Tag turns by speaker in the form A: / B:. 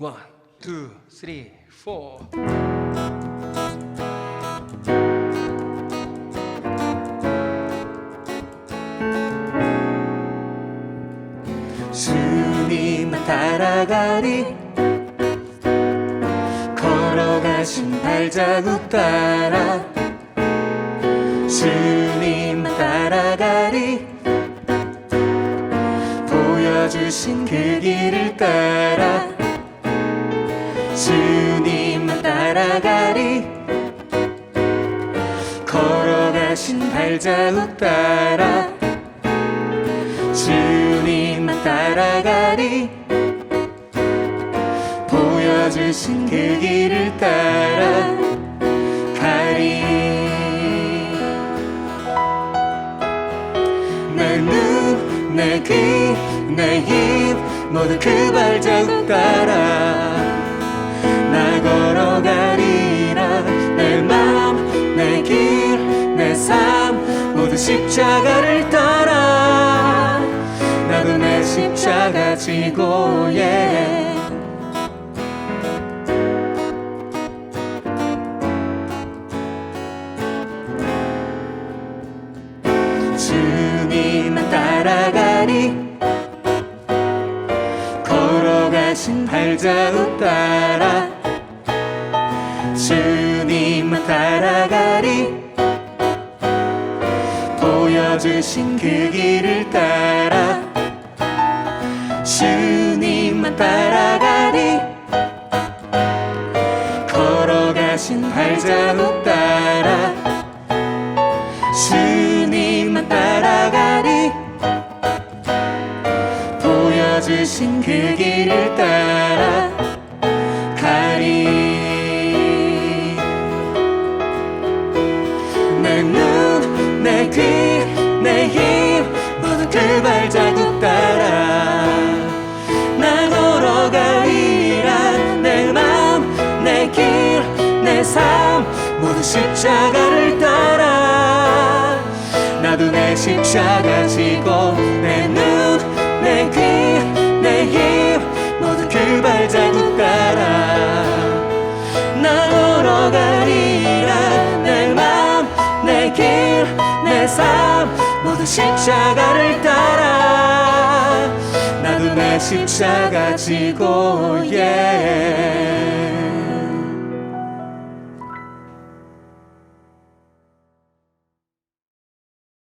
A: One, two, three, four. 주님만 따라가리 걸어가신 발자국 따라 주님만 따라가리 보여주신 그 길을 따라 주님만 따라가리. 걸어가신 발자국 따라 주님만 따라가리. 보여주신 그 길을 따라 가리. 내 눈, 내 귀, 내힘 모두 그 발자국 따라 나 걸어가리라. 내 맘, 내 길, 내 삶 모두 십자가를 따라. 나도 내 십자가 지고 예. 따라가리 걸어가신 발자국 따라 주님만 따라가리. 보여주신 그 길을 따라 주님만 따라가리. 걸어가신 발자국 따라 주님만 따라가리. 보여주신 그 길을 따라 내 눈, 내 귀, 내 힘 모두 그 발자국 따라 나 걸어가리라. 내 맘, 내 길, 내 삶 모두 십자가를 따라 나도 내 십자가 지고 삶 모두 십자가를 따라 나도 내 십자가 지고 예